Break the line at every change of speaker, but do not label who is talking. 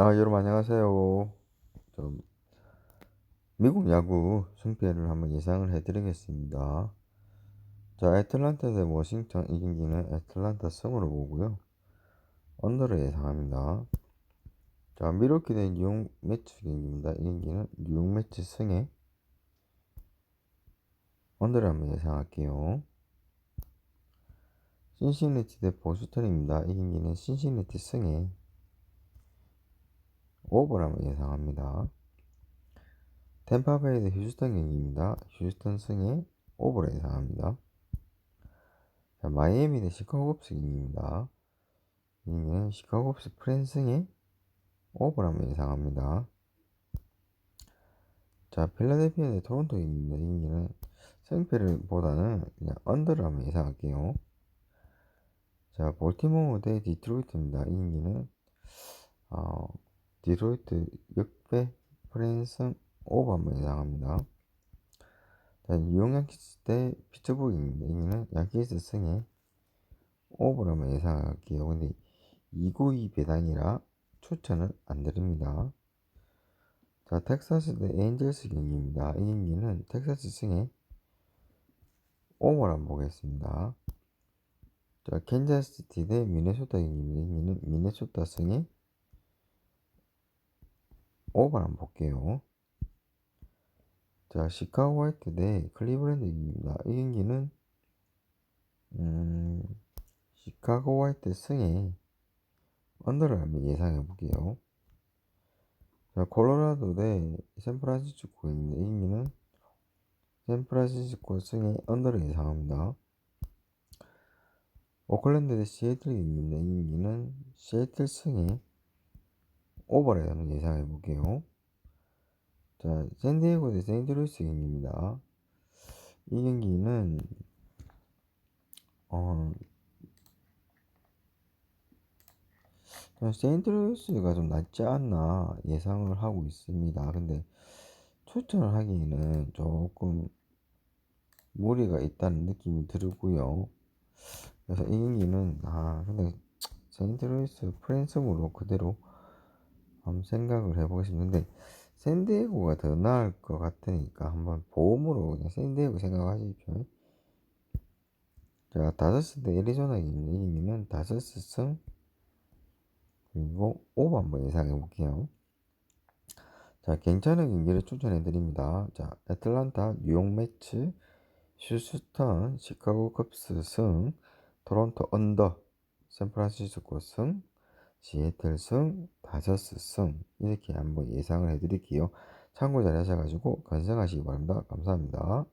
아, 여러분 안녕하세요. 좀 미국 야구 승패를 한번 예상을 해드리겠습니다. 자, 애틀란타 대 워싱턴 이 경기는 애틀란타 승으로 보고요. 언더를 예상합니다. 자, 미러키 대 뉴욕 매치 경기입니다. 이 경기는 뉴욕 매치 승에 언더를 한번 예상할게요. 신시내티 대 보스턴입니다. 이 경기는 신시내티 승에 한번 예상합니다. 템파베이 대 휴스턴 경기입니다. 휴스턴 승에 오버를 예상합니다. 자, 마이애미 대 시카고 컵스 경기입니다. 이는 시카고 컵스 프랜승에 한번 예상합니다. 자, 필라델피아 대 토론토 경기입니다. 이 경기는 승패를 보다는 그냥 언더를 한번 예상할게요. 자, 볼티모어 대 디트로이트입니다. 이 경기는 어, 디트로이트 역배 프랜승 오버 한번 예상합니다. 자, 뉴욕 양키스 대 피츠부르입니다. 이는 양키스 승에 한번 예상할게요. 근데 292 배당이라 추천을 안 드립니다. 자, 텍사스 대 엔젤스 경기입니다. 이 경기는 텍사스 승에 오버를 한번 보겠습니다. 자, 캔자스시티 대 미네소타 경기입니다. 이 경기는 미네소타 승에 오버를 한번 볼게요. 자, 시카고 화이트 대 클리브랜드 입니다. 이 경기는 음, 시카고 화이트 승에 언더를 한번 예상해 볼게요. 자, 콜로라도 대 샌프란시스코입니다. 이 경기는 샌프란시스코 승에 언더를 예상합니다. 오클랜드 대 시애틀입니다. 이 경기는 시애틀 승에 오버를 한번 예상해 볼게요. 자, 샌디에고 대 세인트루이스 경기입니다. 이 경기는 어 세인트루이스가 좀 낫지 않나 예상을 하고 있습니다. 근데 추천을 하기에는 조금 무리가 있다는 느낌이 들고요. 그래서 이 경기는 아 근데 세인트루이스 프랜스으로 그대로 한번 생각을 해보겠습니다. 근데 샌디에고가 더 나을 것 같으니까 한번 보험으로 그냥 샌디에고 생각하십시오. 자, 다저스 대 애리조나 이기면 다저스 승 그리고 오버 한번 예상해 볼게요. 자, 괜찮은 경기를 추천해 드립니다. 자, 애틀란타 뉴욕 매치 휴스턴 시카고 컵스 승 토론토 언더 샌프란시스코 승 시애틀 승, 다저스 승 이렇게 한번 예상을 해드릴게요. 참고 잘 하셔가지고 건승하시기 바랍니다. 감사합니다.